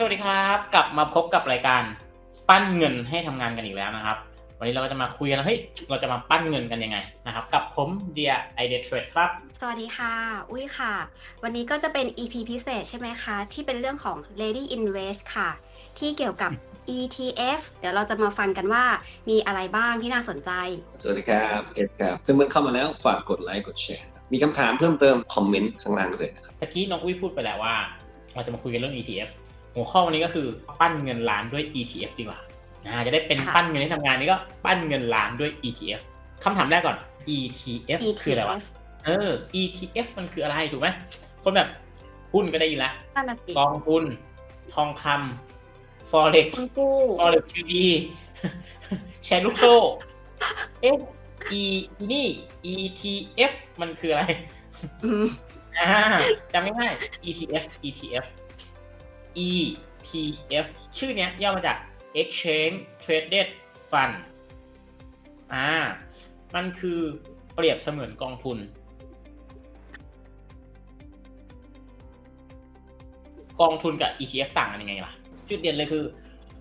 สวัสดีครับ กลับมาพบกับรายการปั้นเงินให้ทำงานกันอีกแล้วนะครับ วันนี้เราก็จะมาคุยกันเฮ้ยเราจะมาปั้นเงินกันยังไงนะครับ กับผมเดียไอเด t r a d e ครับ สวัสดีค่ะ อุ้ยค่ะ วันนี้ก็จะเป็น EP พิเศษใช่ไหมคะ ที่เป็นเรื่องของ Lady Invest ค่ะ ที่เกี่ยวกับ ETF เดี๋ยวเราจะมาฟังกันว่ามีอะไรบ้างที่น่าสนใจ สวัสดีครับเอ็ดครับเพื่อนๆเข้ามาแล้วฝากกดไลค์กดแชร์ครับมีคำถามเพิ่มเติมคอมเมนต์ข้างล่างเลยนะครับตะกี้น้องอุ้ยพูดไปแล้วว่า เราจะมาคุยกันเรื่อง ETF หัวข้อวันนี้ก็คือปั้นเงินล้านด้วย ETF ดีกว่าอ่าจะได้เป็นค่ะปั้นเงินให้ทำงานนี้ก็ปั้นเงินล้านด้วย ETF คำถามแรกก่อน ETF คืออะไรวะ เออ ETF มันคืออะไรถูกไหม คนแบบหุ้นก็ได้ยินละนั่นน่ะสิกองทุน ทองคำ forex คุณกู้ forex ทีดีแชร์ลูกโซ่ เอ๊ะ E นี่ ETF มันคืออะไรอืมอ่าจำง่ายๆ ETF ETF ETF ชื่อเนี้ยย่อมาจาก Exchange Traded Fund อ่า มันคือเปรียบเสมือนกองทุน กองทุนกับ ETF ต่างกันยังไงล่ะ จุดเด่นเลยคือ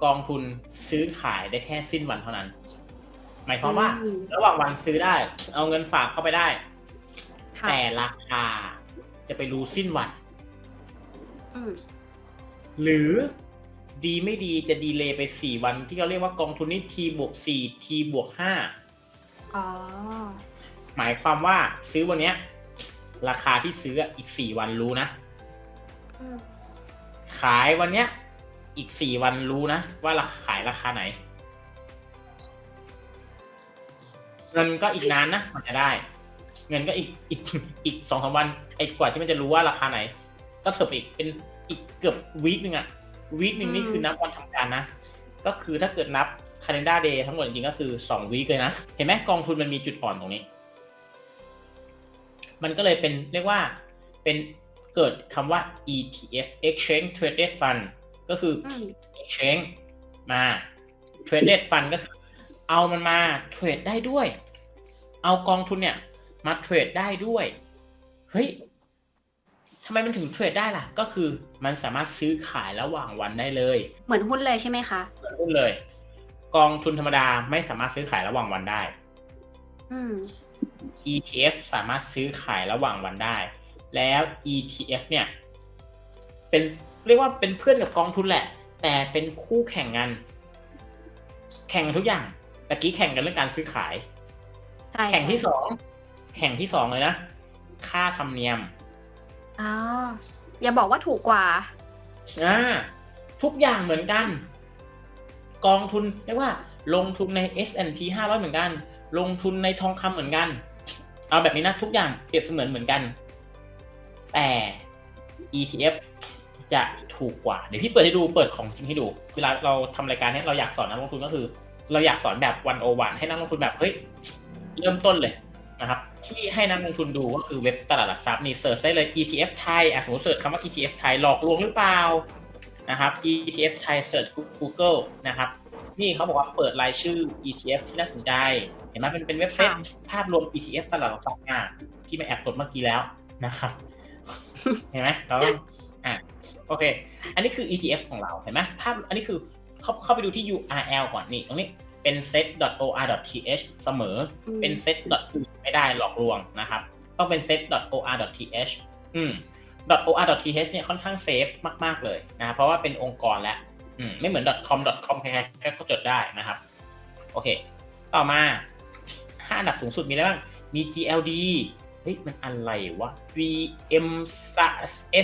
กองทุนซื้อขายได้แค่สิ้นวันเท่านั้น หมายความว่าอืมระหว่างวันซื้อได้ เอาเงินฝากเข้าไปได้ค่ะแต่ราคาจะไปรู้สิ้นวันอืม หรือดีไม่ดีจะดีเลย์ไป 4 วันที่เขาเรียกว่ากองทุนนี้ T บวก4 T บวกอ๋อ5หมายความว่าซื้อวันเนี้ย ราคาที่ซื้ออะอีก 4 วันรู้นะอืมขายวันเนี้ย อีก 4 วันรู้นะ ว่าราคาขายราคาไหนเงินก็อีกนานนะมันจะได้ เงินก็อีกอีกอีกสองสามวันไอ้กว่าที่มันจะรู้ว่าราคาไหน ก็เถิบไปอีกเป็น อีกเกือบวีคหนึ่งอะวีคหนึ่งนี่คือนับวันทำการนะ ก็คือถ้าเกิดนับ calendar day ทั้งหมดจริงๆก็คือสองวีคเลยนะ เห็นไหมกองทุนมันมีจุดอ่อนตรงนี้ มันก็เลยเป็นเรียกว่าเป็นเกิดคำว่า ETF Exchange Traded Fund ก็คือออืม exchange มา traded fund ก็คือเอามันมาเทรดได้ด้วย เอากองทุนเนี่ยมาเทรดได้ด้วย เฮ้ยทำไมมันถึงเทรดได้ล่ะ ก็คือ มันสามารถซื้อขายระหว่างวันได้เลย เหมือนหุ้นเลยใช่ไหมคะเหมือนหุ้นเลย กองทุนธรรมดาไม่สามารถซื้อขายระหว่างวันได้ อืม ETF สามารถซื้อขายระหว่างวันได้ แล้ว ETF เนี่ย เป็นเรียกว่าเป็นเพื่อนกับกองทุนแหละ แต่เป็นคู่แข่งกันแข่งกันทุกอย่างตะกี้แข่งกันเรื่องการซื้อขายใช่แข่งที่ใช่สอง แข่งที่สองเลยนะ ค่าธรรมเนียม อ๋อ อย่าบอกว่าถูกกว่า อ่าทุกอย่างเหมือนกัน กองทุนเรียกว่า ลงทุนใน S&P 500 เหมือนกัน ลงทุนในทองคำเหมือนกัน เอาแบบนี้นะทุกอย่างเปรียบเสมือนเหมือนกัน แต่ ETF จะถูกกว่า เดี๋ยวพี่เปิดให้ดูเปิดของจริงให้ดูเวลาเราทำรายการเนี้ยเราอยากสอนนักลงทุนก็คือ เราอยากสอนแบบวันโอวันให้นักลงทุนแบบเฮ้ยเริ่มต้นเลย นะครับที่ให้นักลงทุนดูก็คือเว็บตลาดหลักทรัพย์นี่เสิร์ชได้เลย ETF ไทยอะสมมติเสิร์ชคำว่า ETF ไทยหลอกลวงหรือเปล่านะครับ ETF ไทยเสิร์ช Google นะครับนี่เขาบอกว่าเปิดรายชื่อ ETF ที่น่าสนใจ เห็นไหมเป็นเป็นเว็บไซต์ค่ะภาพรวม ETF ตลาดหลักทรัพย์อะที่มาแอบกดเมื่อกี้แล้วนะครับ เห็นไหมเราต้องอะโอเค อันนี้คือ ETF ของเราเห็นไหมภาพอันนี้คือเข้าเข้าไปดูที่ URL ก่อนนี่ตรงนี้ เป็น set.or.th เสมออืมเป็น set อื่นไม่ได้หลอกลวงนะครับ ต้องเป็น set.or.th อืม .or.th เนี่ยค่อนข้างเซฟมาก ๆ เลยนะเพราะว่าเป็นองค์กรแล้วอืมไม่เหมือน .com .com ใครๆก็จดได้นะครับ โอเค ต่อมาห้าอันดับสูงสุดมีอะไรบ้าง มี GLD เฮ้ย มันอะไรวะ VM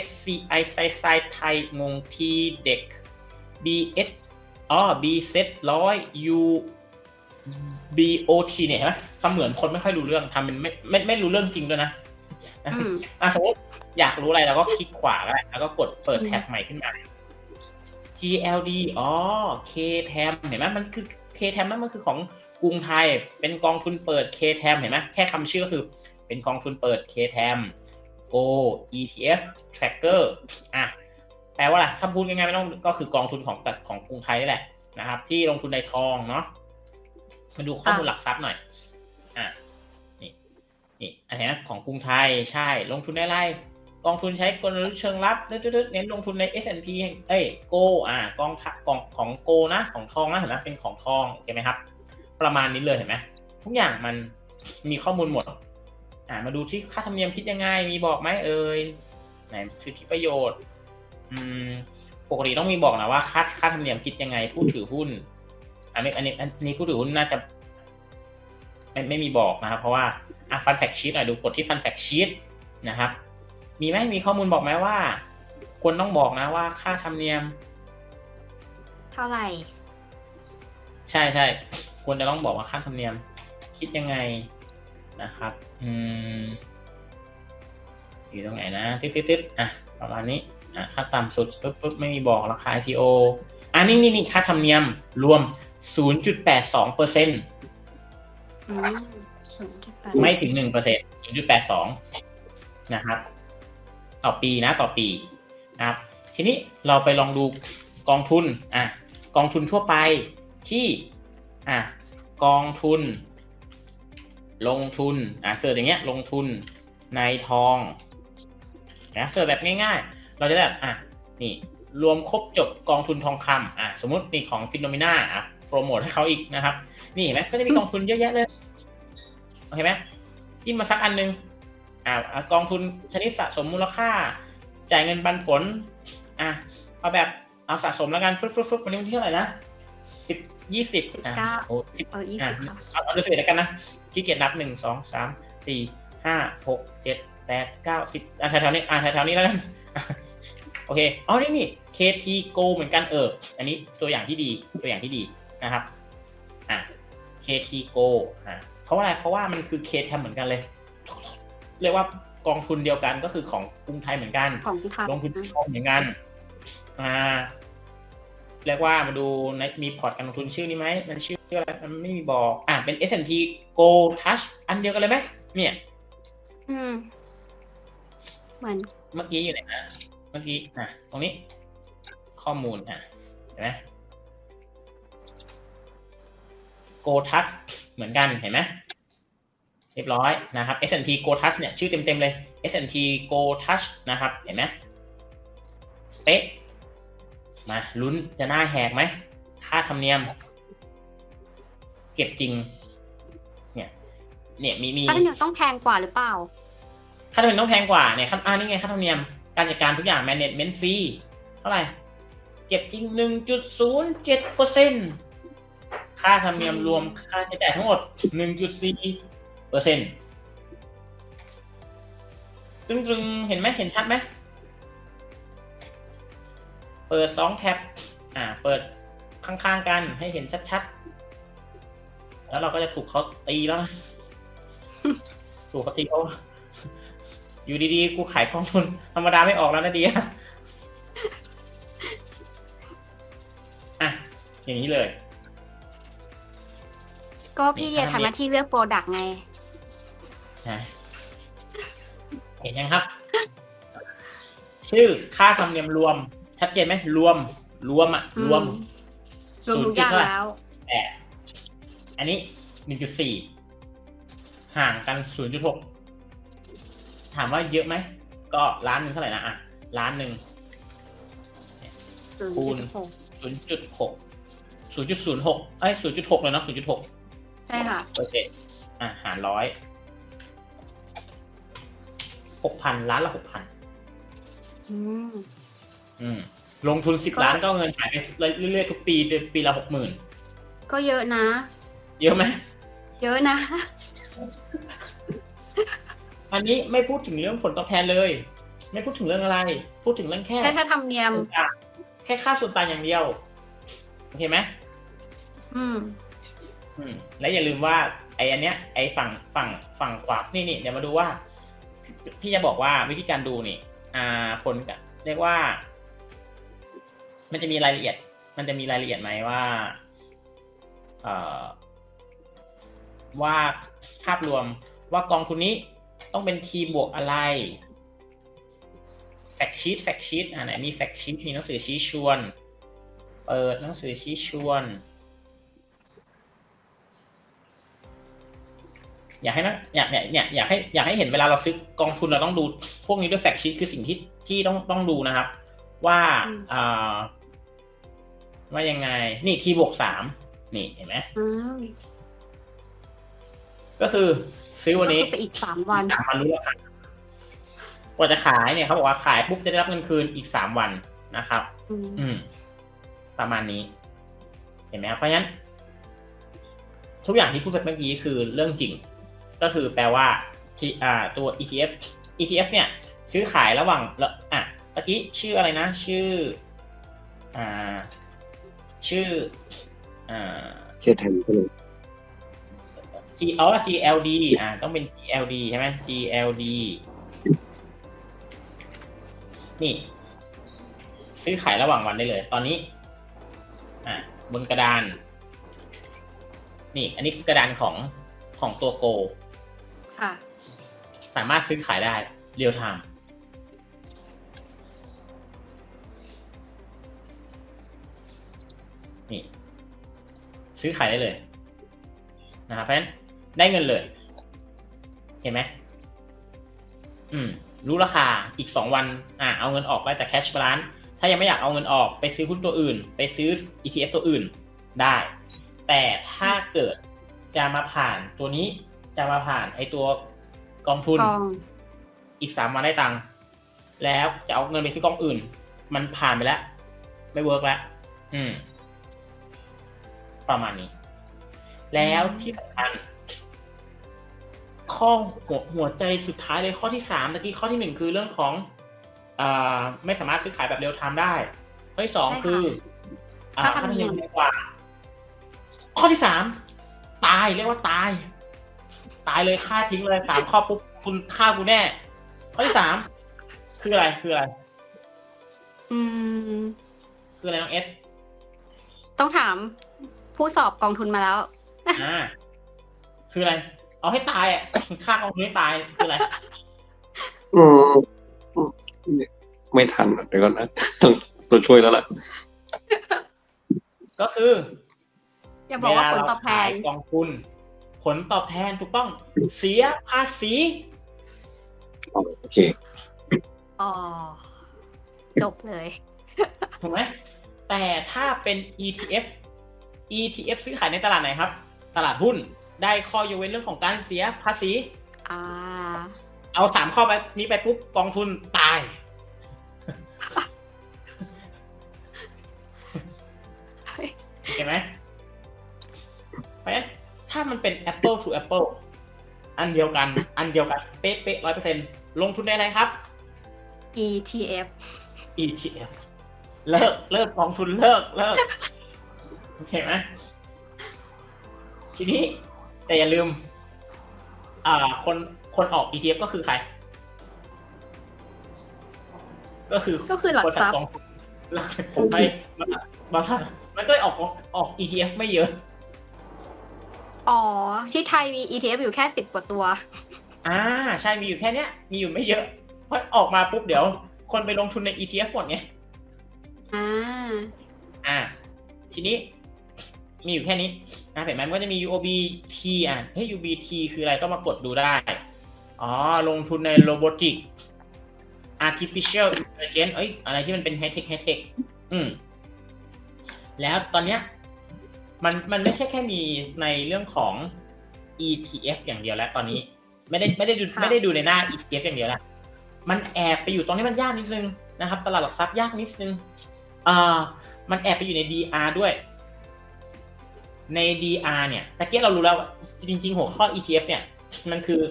SCI ไซไซไทยงง T เด็ก BS อ๋อ B set ร้อย U BOT เนี่ยเห็นไหมเสมือนคนไม่ค่อยรู้เรื่องทำเป็นไม่ไม่ไม่รู้เรื่องจริงด้วยนะอืมอะสมมติอยากรู้อะไรเราก็คลิกขวาก็ได้แล้วก็กดเปิดอืมแท็บใหม่ขึ้นมา GLD อ๋อ KTM เห็นไหมมันคือ KTM นั่นมันคือของกรุงไทย เป็นกองทุนเปิด KTM เห็นไหมแค่คำชื่อก็คือเป็นกองทุนเปิด KTM Go ETF Tracker อะแปลว่าอะไรถ้าพูดง่ายๆไม่ต้องก็คือกองทุนของของกรุงไทยนี่แหละนะครับ ที่ลงทุนในทองเนาะ มาดูข้อมูลหลักทรัพย์หน่อย อะ นี่ นี่ อันนี้นะของกรุงไทย ใช่ ลงทุนได้ไรกองทุนใช้กลยุทธ์เชิงรับตึ๊ดๆๆเน้นลงทุนใน S&P เอ้ย โก อ่ากองทัพกองของโกนะ ของทองนะ เห็นไหมเป็นของทองโอเคไหมครับ ประมาณนี้เลยเห็นไหม ทุกอย่างมันมีข้อมูลหมด อ่า มาดูที่ค่าธรรมเนียมคิดยังไง มีบอกไหมเอ่ย ไหนสิทธิประโยชน์ อืม ปกติต้องมีบอกนะว่าค่าค่าธรรมเนียมคิดยังไง ผู้ถือหุ้น อันนี้อันนี้อันนี้ผู้ถือหุ้นน่าจะ ไม่ไม่มีบอกนะครับ เพราะว่าอะฟันแฟกชีตหน่อยดูกดที่ฟันแฟกชีตนะครับ มีไหมมีข้อมูลบอกไหมว่า ควรต้องบอกนะว่าค่าธรรมเนียม เท่าไหร่ ใช่ใช่ควรจะต้องบอกว่าค่าธรรมเนียม คิดยังไงนะครับ อืมอยู่ตรงไหนนะตึ๊ดตึ๊ดตึ๊ดอะประมาณนี้อะค่าต่ำสุดปุ๊บปุ๊บไม่มีบอกราคา IPO อะนี่นี่นี่ค่าธรรมเนียมรวม 0.82เปอร์เซ็นต์อืมศูนย์จุดแปดไม่ถึง1เปอร์เซ็นต์0.82นะครับ ต่อปีนะต่อปีนะครับ ทีนี้เราไปลองดูกองทุนอะกองทุนทั่วไปที่อะกองทุน ลงทุนอะเสิร์ชอย่างเงี้ยลงทุนในทองนะเสิร์ชแบบง่าย ๆ เราจะได้แบบอะนี่รวมครบจบกองทุนทองคำอะสมมตินี่ของฟิโนเมนาอะ โปรโมทให้เขาอีกนะครับ นี่เห็นไหมก็จะมีกองทุนเยอะแยะเลยโอเคไหมจิ้มมาสักอันหนึงอะอะกองทุนชนิดสะสมมูลค่า จ่ายเงินปันผล อะเอาแบบเอาสะสมแล้วกันฟึ๊บฟึ๊บฟึ๊บวันนี้วันที่เท่าไหร่นะสิบยี่สิบอะโอ้สิบเออยี่อะสิบค่ะเอาเอาดูสิบเอ็ดแล้วกันนะขี้เกียจนับหนึ่งสองสามสี่ห้าหกเจ็ดแปดเก้าสิบอะแถวๆนี้อะแถวๆนี้แล้วกันโอเคอ๋อนี่นี่ KT Go เหมือนกันเออ อันนี้ตัวอย่างที่ดีตัวอย่างที่ดี นะครับอะ KT Go อะเพราะว่าอะไรเพราะว่ามันคือ KTM เหมือนกันเลย เรียกว่ากองทุนเดียวกันก็คือของกรุงไทยเหมือนกันของค่ะลงทุนทองเหมือนกันอ่าเรียกว่ามาดูในมีพอร์ตการลงทุนชื่อนี้ไหมมันชื่ออะไรมันไม่มีบอกอ่าเป็น S&P Go Touch อันเดียวกันเลยไหมเนี่ยอืมเหมือนเมื่อกี้อยู่ไหนนะเมื่อกี้อะตรงนี้ ข้อมูลอะเห็นไหม Go Touch เหมือนกันเห็นไหมเรียบร้อยนะครับ S&P Go Touch เนี่ยชื่อเต็มๆเลย S&P Go Touch นะครับ เห็นไหมเป๊ะมาลุ้นจะหน้าแหกไหมค่าธรรมเนียม เก็บจริง เนี่ย เนี่ยมีมีถ้าเดี๋ยวต้องแพงกว่าหรือเปล่าค่าธรรมเนียมต้องแพงกว่าเนี่ยค่าอ่านี่ไงค่าธรรมเนียมการจัดการทุกอย่าง management fee เท่าไหร่ เก็บจริง1.07เปอร์เซ็น ค่าธรรมเนียมรวมค่าใช้จ่ายทั้งหมด 1.4เปอร์เซ็นตึงๆเห็นไหมเห็นชัดไหม เปิดสองแท็บ อ่า เปิดข้างๆกันให้เห็นชัดๆ แล้วเราก็จะถูกเขาตีแล้วนะถูกเขาตีเขาอยู่ดีๆ กูขายกองทุนธรรมดาไม่ออกแล้วนะเดียอะ อย่างนี้เลย ก็พี่เดียทำหน้าที่เลือกโปรดักต์ไง นะเห็นยังครับ ชื่อค่าธรรมเนียมรวม ชัดเจนไหมรวม รวมอะ รวมรวมทุกอย่าง 0. เท่ไหร่แล้ว แปดอันนี้หนึ่งจุดสี่ห่างกันศูนย์จุดหกถามว่าเยอะไหม ก็ล้านหนึ่งเท่าไหร่นะอะล้านหนึ่งศูนย์คูณจุดหกศูนย์จุดหกศูนย์จุดศูนย์หกเอ้ยศูนย์จุดหกเลยเนาะศูนย์จุดหก ใช่ค่ะ โอเคอะหารร้อยหกพันล้านละหกพันอืม อืม ลงทุนสิบก็ ล้านก็เอาเงินหายไปเรื่อยๆทุกปีเดือนปีละหกหมื่นก็เยอะนะ เยอะไหม เยอะนะ อันนี้ไม่พูดถึงเรื่องผลตอบแทนเลย ไม่พูดถึงเรื่องอะไร พูดถึงเรื่องแค่แค่ถ้าทำเนียมส่วนต่างแค่ค่าส่วนต่างอย่างเดียว โอเคไหมอืม อืมและอย่าลืมว่าไอ้อันเนี้ยไอ้ฝั่งฝั่งฝั่งขวานี่นี่เดี๋ยวมาดูว่า พี่จะบอกว่าวิธีการดูนี่ อ่าผลกับเรียกว่า มันจะมีรายละเอียด มันจะมีรายละเอียดไหมว่าเอ่อว่าภาพรวมว่ากองทุนนี้ต้องเป็นทีมบวกอะไรแฟกชีตแฟกชีตอ่าไหนมีแฟกชีตมีหนังสือชี้ชวน เปิดหนังสือชี้ชวน อยากให้นะอยากเนี่ยเนี่ยอยากให้อยากให้เห็นเวลาเราซื้อกองทุนเราต้องดู พวกนี้ด้วยแฟกชีตคือสิ่งที่ที่ต้องต้องดูนะครับ ว่าอืมอ่าว่ายังไง นี่ทีบวกสามนี่เห็นไหมอืมก็คือซื้อวันนี้ก็คือไปอีกสามวันสามวันรู้ราคากว่าจะขายเนี่ยเขาบอกว่าขายปุ๊บจะได้รับเงินคืนอีกสามวันนะครับ อืมอืมประมาณนี้ เห็นไหมครับเพราะฉะนั้น ทุกอย่างที่พูดไปเมื่อกี้คือเรื่องจริง ก็คือแปลว่าที่อ่าตัว ETF ETF เนี่ยซื้อขายระหว่างแล้วอะเมื่อกี้ชื่ออะไรนะ ชื่ออ่าชื่ออ่าเชื่อแทนก็เลย G อ๋อ GLD อ่าต้องเป็น GLD ใช่ไหม GLD นี่ ซื้อขายระหว่างวันได้เลย ตอนนี้ อ่าบนกระดาน นี่ อันนี้คือกระดานของของตัวโก ค่ะ สามารถซื้อขายได้เรียลไทม์นี่ ซื้อขายได้เลยนะครับเพราะฉะนั้นได้เงินเลย เห็นไหมอืม รู้ราคาอีกสองวัน อ่าเอาเงินออกได้จากแคชบาลานถ้ายังไม่อยากเอาเงินออกไปซื้อหุ้นตัวอื่น ไปซื้อ ETF ตัวอื่นได้ แต่ถ้าเกิดจะมาผ่านตัวนี้ จะมาผ่านไอตัวกองทุน กอง อีกสามวันได้ตังค์แล้วจะเอาเงินไปซื้อกองอื่น มันผ่านไปแล้ว ไม่เวิร์กแล้วอืม ประมาณนี้ แล้วที่สำคัญข้อหัวหัวใจสุดท้ายเลยข้อที่สามตะกี้ข้อที่หนึ่งคือเรื่องของอ่าไม่สามารถซื้อขายแบบเร็วไทม์ได้ ข้อที่สองใช่ค่ะคืออ่าค่าค่าธรธรรรมมเนีเนียยมมแพงกว่า ข้อที่สามตายเรียกว่าตาย ตายเลยฆ่าทิ้งเลยสามข้อปุ๊บคุณฆ่ากูแน่ ข้อที่สามคืออะไรคืออะไรอืม คืออะไรน้องเอสต้องถาม ผู้สอบกองทุนมาแล้ว อ่า คืออะไร เอาให้ตายอะฆ่ากองทุนให้ตายคืออะไรอืมอืมไม่ทันอะเดี๋ยวก่อนนะต้องตัวช่วยแล้วล่ะ ก็คืออย่าบอกว่าผลตอบแทนเวลาเราขายกองทุน ผลตอบแทนถูกต้อง เสียภาษีโอเคอ๋อจบเลย ถูกไหมแต่ถ้าเป็น ETF ETF ซื้อขายในตลาดไหนครับ ตลาดหุ้นได้ข้อยกเว้นเรื่องของการเสียภาษีอ่าเอาสามข้อไปนี้ไปปุ๊บกองทุนตาย เห็นไหมเพราะฉะนั้น ถ้ามันเป็น Apple to Apple อันเดียวกัน อันเดียวกัน เป๊ะๆร้อยเปอร์เซ็นลงทุนในอะไรครับ ETF ETF เลิกเลิกกองทุนเลิกเลิกโอเคไหมทีนี้แต่อย่าลืม อ่า คนคนออก ETF ก็คือใคร ก็คือก็คือหลักบริษัททรัพย์กองทุนแล้วผมไปบริษัทมันก็เลยออกออก ETF ไม่เยอะ อ๋อ ที่ไทยมี ETF อยู่แค่สิบกว่าตัว อ่าใช่มีอยู่แค่เนี้ยมีอยู่ไม่เยอะเพราะออกมาปุ๊บเดี๋ยว คนไปลงทุนใน ETF หมดไงอ่า อ่า ทีนี้ มีอยู่แค่นี้นะเห็นไหมมันก็จะมี UOBT อะเฮ้ย UBT คืออะไรก็มากดดูได้ อ๋อ ลงทุนในโรบอติก artificial intelligence เอ้ยอะไรที่มันเป็น high tech high tech อืม แล้วตอนเนี้ย มันมันไม่ใช่แค่มีในเรื่องของ ETF อย่างเดียวแล้วตอนนี้ ไม่ได้ไม่ได้ดูค่ะไม่ได้ดูในหน้า ETF อย่างเดียวแล้วมันแอบไปอยู่ตรงนี้มันยากนิดนึงนะครับ ตลาดหลักทรัพย์ยากนิดนึงอ่ามันแอบไปอยู่ใน DR ด้วย ใน DR เนี่ยตะเกียเรารู้แล้วว่าจริง ๆ หัวข้อ ETF เนี่ย มันคือ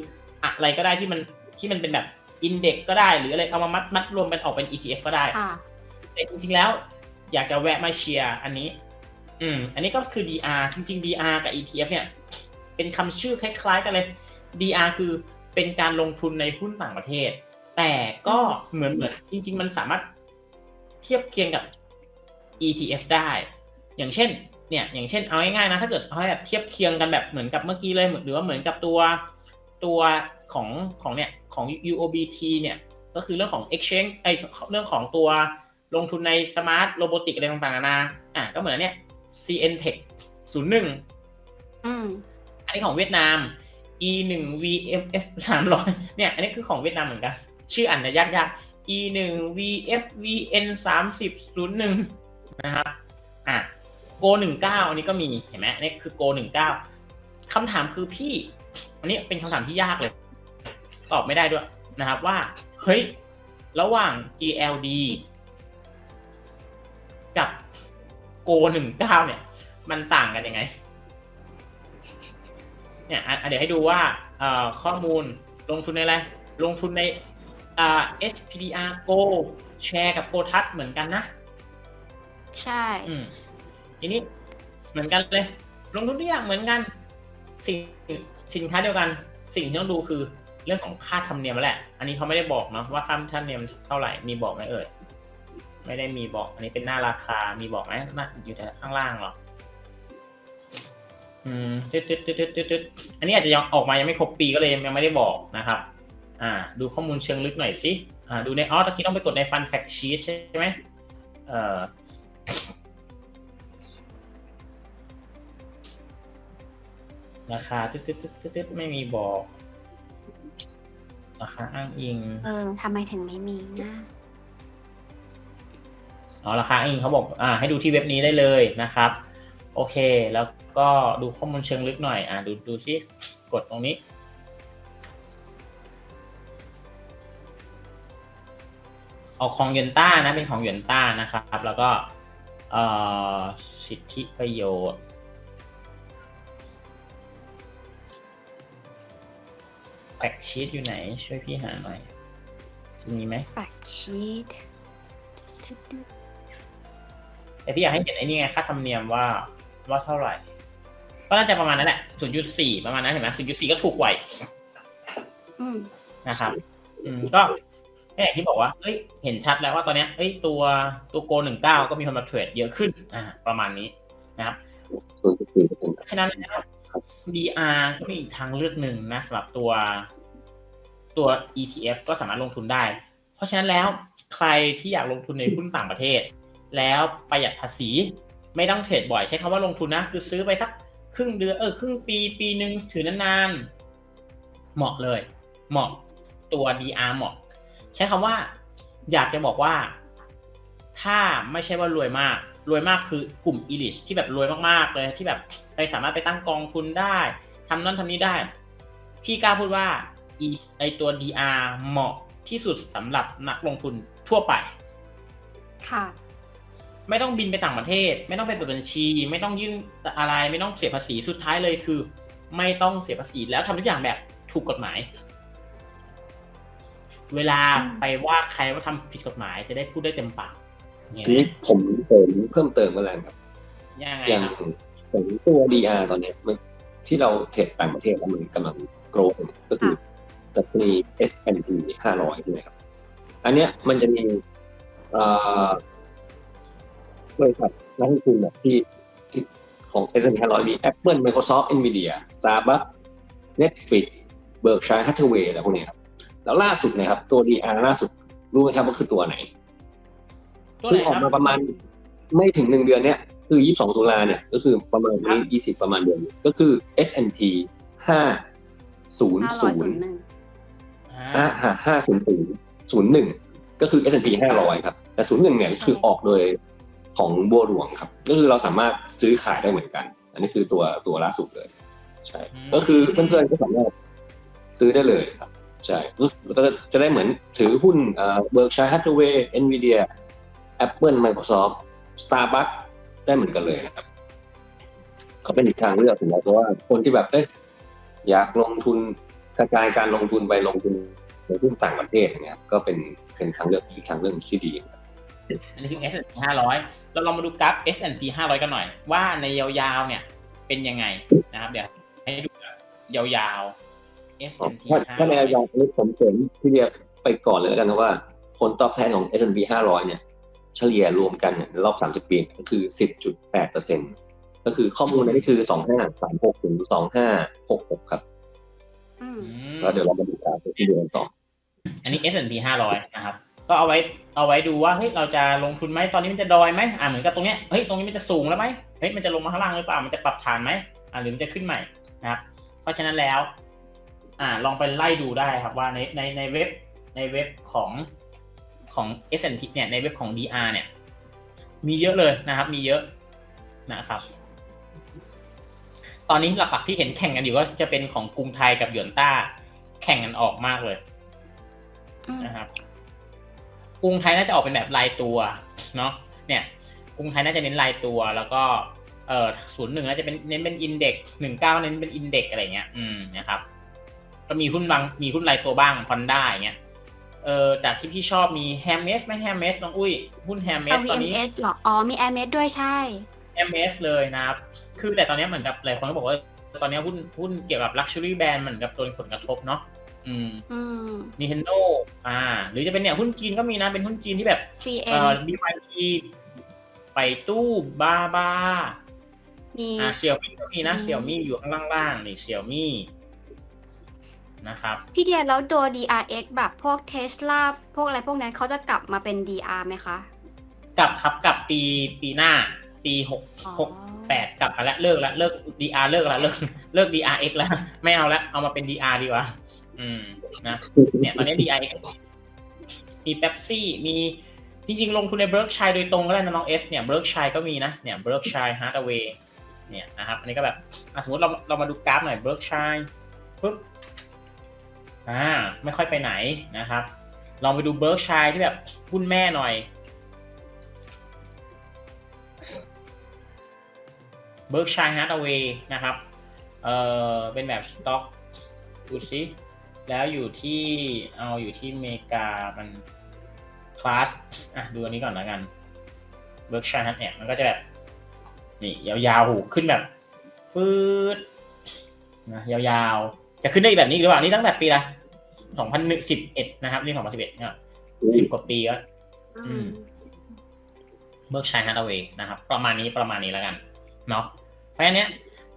อะไรก็ได้ที่มันที่มันเป็นแบบอินเด็กก็ได้ หรืออะไรเอามามัดมัดรวมเป็นออกเป็น ETF ก็ได้ค่ะแต่จริงๆแล้ว อยากจะแวะมาเชียร์อันนี้ อืม อันนี้ก็คือ DR จริง ๆ DR กับ ETF เนี่ย เป็นคำชื่อคล้าย ๆ กันเลย DR คือเป็นการลงทุนในหุ้นต่างประเทศ แต่ก็เหมือนเหมือนจริง ๆ มันสามารถเทียบเคียงกับ ETF ได้ อย่างเช่น เนี่ย อย่างเช่น เอาง่ายๆนะ ถ้าเกิดเอาให้แบบเทียบเคียงกันแบบเหมือนกับเมื่อกี้เลย หรือว่าเหมือนกับตัวตัวของของเนี่ยของ UOBT เนี่ย ก็คือเรื่องของ exchange ไอเรื่องของตัวลงทุนในสมาร์ทโรบอติกอะไรต่างๆนานาอะก็เหมือนอันเนี่ย CN Tech 01อืมอันนี้ของเวียดนาม e หนึ่ง vff สามร้อยเนี่ย อันนี้คือของเวียดนามเหมือนกัน ชื่ออ่านจะยากๆ e หนึ่ง vf vn สามสิบศูนย์หนึ่งนะครับอะ go หนึ่งเก้าอันนี้ก็มีเห็นไหมอันนี้คือ go หนึ่งเก้าคำถามคือพี่ อันนี้เป็นคำถามที่ยากเลย ตอบไม่ได้ด้วยนะครับว่า เฮ้ย ระหว่าง GLD กับ Go หนึ่งเก้าเนี่ย มันต่างกันยังไง เนี่ยอะอะเดี๋ยวให้ดูว่าเอ่อข้อมูลลงทุนในอะไร ลงทุนในอ่า SPDR Go แชร์กับ Go t o u c h เหมือนกันนะ ใช่อืมทีนี้เหมือนกันเลย ลงทุนทุกอย่างเหมือนกัน สิ่งสินค้าเดียวกัน สิ่งที่ต้องดูคือเรื่องของค่าธรรมเนียมแหละ อันนี้เขาไม่ได้บอกเนาะว่าค่าธรรมเนียมเท่าไหร่ มีบอกไหมเอ่ย ไม่ได้มีบอก อันนี้เป็นหน้าราคา มีบอกไหมน่าอยู่แต่ข้างล่างหรอ อืมตึ๊ดตึ๊ดตึ๊ดตึ๊ดตึ๊ดตึ๊ดอันนี้อาจจะยังออกมายังไม่ครบปีก็เลยยังไม่ได้บอกนะครับ อ่า ดูข้อมูลเชิงลึกหน่อยสิ อ่า ดูในอ๋อตะกี้ต้องไปกดในฟันแฟกชีตใช่ไหมเอ่อราคาตึ๊ดตึ๊ดตึ๊ดตึ๊ดตึ๊ดไม่มีบอก ราคาอ้างอิง เออทำไมถึงไม่มีนะ อ๋อราคาอ้างอิงเขาบอกอ่าให้ดูที่เว็บนี้ได้เลยนะครับ โอเค แล้วก็ดูข้อมูลเชิงลึกหน่อยอ่าดูดูซิกดตรงนี้เอาของยนต้านะเป็นของยนต้านะครับ แล้วก็สิทธิประโยชน์แฟกชีตอยู่ไหน ช่วยพี่หาหน่อยจะมีไหมแฟกชีต แต่พี่อยากให้เห็นไอ้นี่ไงค่าธรรมเนียมว่าว่าเท่าไหร่ ก็น่าจะประมาณนั้นแหละ0.4ประมาณนั้นเห็นไหม0.4ก็ถูกกว่าอีกอืมนะครับอืมก็ก็อย่างที่บอกว่าเอ้ยเห็นชัดแล้วว่าตอนเนี้ยเอ้ยตัวตัวโกหนึ่งเก้าก็มีคนมาเทรดเยอะขึ้นอ่าประมาณนี้นะครับศูนย์จุดสี่เปอร์เซ็นต์ฉะนั้นแล้ว DR ก็มีอีกทางเลือกหนึ่งนะสำหรับตัวตัว ETF ก็สามารถลงทุนได้ เพราะฉะนั้นแล้วใครที่อยากลงทุนในหุ้นต่างประเทศ แล้วประหยัดภาษี ไม่ต้องเทรดบ่อยใช้คำว่าลงทุนนะ คือซื้อไปสักครึ่งเดือนเออครึ่งปีปีหนึ่งถือนานๆ เหมาะเลย เหมาะตัว DR เหมาะ ใช้คำว่า อยากจะบอกว่า ถ้าไม่ใช่ว่ารวยมาก รวยมากคือกลุ่ม e l i t e ที่แบบรวยมากๆเลยที่แบบไปสามารถไปตั้งกองทุนได้ทำนั่นทำนี้ได้ พี่กล้าพูดว่าไอตัว DR เหมาะที่สุดสำหรับนักลงทุนทั่วไป ค่ะ ไม่ต้องบินไปต่างประเทศ ไม่ต้องไปเปิดบัญชี ไม่ต้องยื่นอะไรไม่ต้องเสียภาษีสุดท้ายเลยคือ ไม่ต้องเสียภาษีแล้วทำทุกอย่างแบบถูกกฎหมาย เวลาอืมไปว่าใครว่าทำผิดกฎหมายจะได้พูดได้เต็มปากเนี่ยทีนี้ผมเสริมเพิ่มเติมมาแล้วครับยังไงอย่างครับของตัว DR ตอนเนี้ยมันที่เราเทรดต่างประเทศแล้วมันกำลังโกรธก็คือดัชนี S&P 500ใช่ไหมครับ อันเนี้ยมันจะมีเอ่อ บริษัทนักลงทุนแบบที่ที่ของ S&P 500 มี Apple Microsoft Nvidia Starbucks Netflix Berkshire Hathaway อะไรพวกเนี้ยครับ แล้วล่าสุดเนะครับ ตัว DR ล่าสุดรู้ไหมครับว่าคือตัวไหนตัวไหนเพิ่งออกคมารับประมาณไม่ถึงหนึ่งเดือนเนี่ยคือ 22 ตุลาเนี่ย ก็คือประมาณครันี้บ20 ประมาณเดือนก็คือ S&P ห้าร้อยศูนย์500หนึ่งอ่าห้าห้าศูนย์ศูนย์ศูนย์หนึ่งก็คือ S&P 500 ครับ แต่ศูนย์หนึ่งเนี่ยใช่คือออกโดย ของบัวหลวงครับ ก็คือเราสามารถซื้อขายได้เหมือนกัน อันนี้คือตัวตัวล่าสุดเลย ใช่ ก็คือเพื่อนๆก็สามารถซื้อได้เลยครับ ใช่แล้วก็จะได้เหมือนถือหุ้นเอ่อ Berkshire Hathaway Nvidia Apple Microsoft Starbucks ได้เหมือนกันเลยนะครับเขาเป็นอีกทางเลือกถึงแม้เพราะว่าคนที่แบบเอ้ยอยากลงทุนกระจายการลงทุนไปลงทุนในหุ้นต่างประเทศอย่างเงี้ยครับก็เป็นเป็นทางเลือกอีกทางเลือกที่ดี อันนี้คือ S&P 500 เราลองมาดูกราฟ S&P 500 กันหน่อย ว่าในยาวๆ เนี่ยเป็นยังไงนะครับ เดี๋ยวให้ดูแบบยาวๆ S&P ถ้าถ้าในระยะ500นี้ผมเสริมที่เรียกไปก่อนเลยแล้วกันนะว่า ผลตอบแทนของ S&P 500 เนี่ย เฉลี่ยรวมกันเนี่ยในรอบ 30 ปีก็คือ 10.8เปอร์เซ็นต์ก็คือข้อมูลในนี้คือ 2536 ถึง 2566 ครับอืมแล้วเดี๋ยวเรามาดูกราฟที่เดียวกันต่อ อันนี้ S&P 500 นะครับ ก็เอาไว้เอาไว้ดูว่าเฮ้ยเราจะลงทุนไหมตอนนี้มันจะดอยไหมอ่าเหมือนกับตรงเนี้ยเฮ้ยตรงนี้มันจะสูงแล้วไหมเฮ้ยมันจะลงมาข้างล่างหรือเปล่ามันจะปรับฐานไหมอ่าหรือมันจะขึ้นใหม่นะครับเพราะฉะนั้นแล้ว อ่าลองไปไล่ดูได้ครับว่าในในในเว็บในเว็บของของ S&P เนี่ยในเว็บของ DR เนี่ย มีเยอะเลยนะครับ มีเยอะนะครับ ตอนนี้หลักๆที่เห็นแข่งกันอยู่ก็จะเป็นของกรุงไทยกับหยวนต้า แข่งกันออกมากเลยนะครับ กรุงไทยน่าจะออกเป็นแบบรายตัวเนาะเนี่ยกรุงไทยน่าจะเน้นรายตัวแล้วก็เออศูนย์หนึ่งน่าจะเป็นเน้นเป็นอินเด็กหนึ่งเก้าเน้นเป็นอินเด็กอะไรเงี้ยอืมนะครับก็มีหุ้นบางมีหุ้นรายตัวบ้างคอนด้าอย่างเงี้ยเออจากที่พี่ชอบมีแฮมเมสไหมแฮมเมสน้องอุ้ยหุ้นแฮมเมเอาสตอนนี้ VMS เหรออ๋อมี MS ด้วยใช่ MS เลยนะครับ คือแต่ตอนนี้เหมือนกับหลายคนก็บอกว่าตอนนี้หุ้นหุ้นเกี่ยวกับ Luxury Brand เหมือนกับโดนผลกระทบเนาะ อืมอืม Nintendo อ่า หรือจะเป็นเนี่ยหุ้นจีนก็มีนะ เป็นหุ้นจีนที่แบบ เอ่ CN อ BYD ไปตู้บาบามี อ่าเสี่ยวมี่ก็มีนะอืม เสี่ยวมี่อยู่ข้างล่างๆนี่เสี่ยวมี่นะครับ พี่เดียแล้วตัว DRX แบบพวก Tesla พวกอะไรพวกนั้นเขาจะกลับมาเป็น DR ไหมคะกลับครับกลับปีปีหน้า ปีหกอ๋อหกแปดกลับมาแล้วเลิกแล้วเลิก DR เลิกแล้วเลิกเลิก DRX แล้วไม่เอาแล้วเอามาเป็น DR ดีกว่า อืมนะเนี่ยตอนนี้ DRX มีเ e ปซี่มีจริงๆ ลงทุนในเบิร์กชัยโดยตรงก็ได้นะน้องเอสเนี่ยเบิร์กชัยก็มีนะเนี่ยเบิร์กชัยฮาร์ดเวย์เนี่ยนะครับ อันนี้ก็แบบอะสมมติเราเรามาดูกราฟหน่อยเบิร์กชัยปุ๊บอ่าไม่ค่อยไปไหนนะครับลองไปดูเบิร์กชัยที่แบบหุ้นแม่หน่อยเบิร์กชัยฮาร์ดเวย์นะครับเอ่อเป็นแบบสต็อกดูซิ แล้วอยู่ที่เอาอยู่ที่อเมริกามันคลาสอะดูอันนี้ก่อนแล้วกันเบิร์กชัยฮาร์ดเนี่ยมันก็จะแบบ นี่ยาวๆหูขึ้นแบบฟืดนะยาวๆ จะขึ้นได้แบบนี้หรือเปล่านี่ตั้งแต่ปีละ2011นะครับ นี่2011เนี่ยสิบกว่าปีแล้วอืมเบิร์กชัยฮัตเวย์นะครับ ประมาณนี้ประมาณนี้แล้วกัน เนาะเพราะฉะนั้นเนี้ย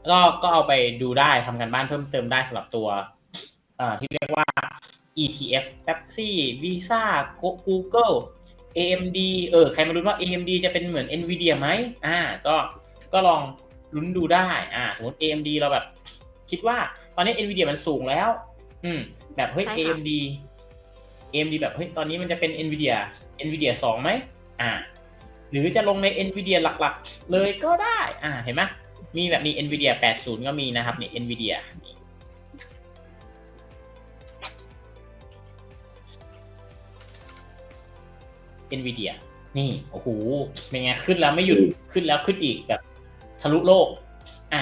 ก็ก็เอาไปดูได้ทำกันบ้านเพิ่มเติมได้สำหรับตัวเอ่อ ที่เรียกว่า ETF Pepsi Visa Google AMD เออใครมาดูว่า AMD จะเป็นเหมือน Nvidia ไหมอ่าก็ก็ลองลุ้นดูได้อ่าสมมติ AMD เราแบบ คิดว่าตอนนี้ Nvidia มันสูงแล้ว อืม แบบเฮ้ยใช่ค่ะ AMD AMD แบบเฮ้ยตอนนี้มันจะเป็น Nvidia Nvidia 2ไหมอ่า หรือจะลงใน NVIDIA หลักๆ เลยก็ได้ อ่าเห็นไหมมีแบบมี NVIDIA 80 ก็มีนะครับนี่ NVIDIA NVIDIA นี่โอ้โหเป็นไงขึ้นแล้วไม่หยุดขึ้นแล้วขึ้นอีกแบบทะลุโลกอะ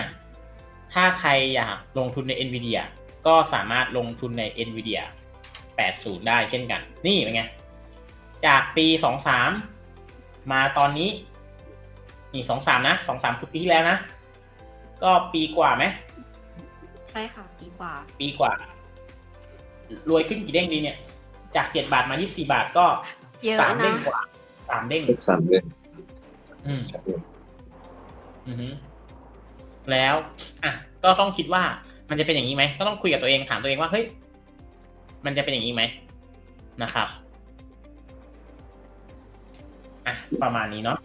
ถ้าใครอยากลงทุนใน NVIDIA ก็สามารถลงทุนใน NVIDIA 80 ได้เช่นกัน นี่เป็นไง จากปี 23 มาตอนนี้ นี่สองสามนะสองสามคือปีที่แล้วนะ ก็ปีกว่าไหมใช่ค่ะ ปีกว่า ปีกว่า รวยขึ้นกี่เด้งดีเนี่ย จากเจ็ดบาทมายี่สิบบาทก็ เยอะสามเด้งนะกว่าสามเด้ง สามเดือนอืม อือฮึแล้วอะก็ต้องคิดว่ามันจะเป็นอย่างนี้ไหมก็ต้องคุยกับตัวเองถามตัวเองว่าเฮ้ยมันจะเป็นอย่างนี้ไหมนะครับอะประมาณนี้เนาะ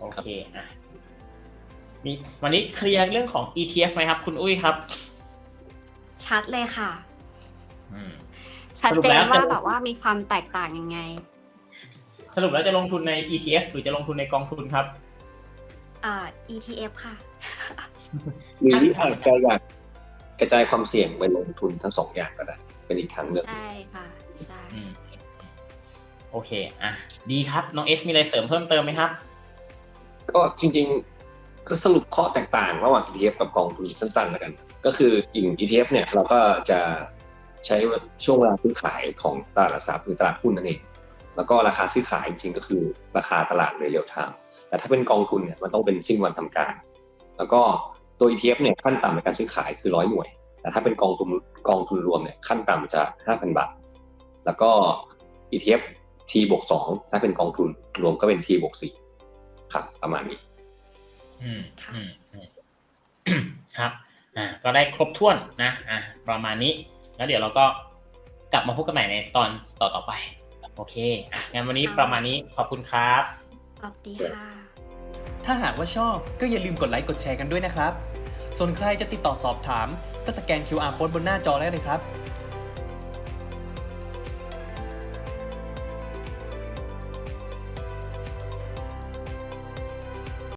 โอเคอะมีวันนี้เคลียร์เรื่องของ ETF ไหมครับ คุณอุ้ยครับ ชัดเลยค่ะ อืม ชัดสรุปเจแล้นวว่าจะแบบว่ามีความแตกต่างยังไง สรุปแล้วจะลงทุนใน ETF หรือจะลงทุนในกองทุนครับอ่า ETF ค่ะหรืออาจจะอยากกระจายความเสี่ยงไปลงทุนทั้งสองอย่างก็ได้ เป็นอีกทางเลือกใช่ค่ะใช่อืมโอเคอะดีครับน้องเอสมีอะไรเสริมเพิ่มเติมไหมครับ ก็จริง ๆ ก็สรุปข้อแตกต่างระหว่าง ETF กับกองทุนสั้นๆแล้วกัน ก็คืออย่าง ETF เนี่ยเราก็จะ ใช้ช่วงเวลาซื้อขายของตลาดหลักทรัพย์หรือตลาดหุ้นนั่นเอง แล้วก็ราคาซื้อขายจริงๆก็คือราคาตลาดในเรียลไทม์แต่ถ้าเป็นกองทุนเนี่ยมันต้องเป็นสิ้นวันทำการ แล้วก็ตัว ETF เนี่ยขั้นต่ำในการซื้อขายคือร้อยหน่วย แต่ถ้าเป็นกองทุนกองทุนรวมเนี่ยขั้นต่ำจะห้าพันบาท แล้วก็ ETF T บวกสองถ้าเป็นกองทุนรวมก็เป็น T บวกสี่ครับประมาณนี้ อืมค่ะอืมอืมครับอ่าก็ได้ครบถ้วนนะอ่าประมาณนี้ แล้วเดี๋ยวเราก็กลับมาพบกันใหม่ในตอนต่อต่อๆไป โอเคอะงั้นวันนี้ประมาณนี้ขอบคุณครับ สวัสดีค่ะ ถ้าหากว่าชอบก็อย่าลืมกดไลค์กดแชร์กันด้วยนะครับ ส่วนใครจะติดต่อสอบถาม ก็สแกน QR code บนหน้าจอได้เลยครับ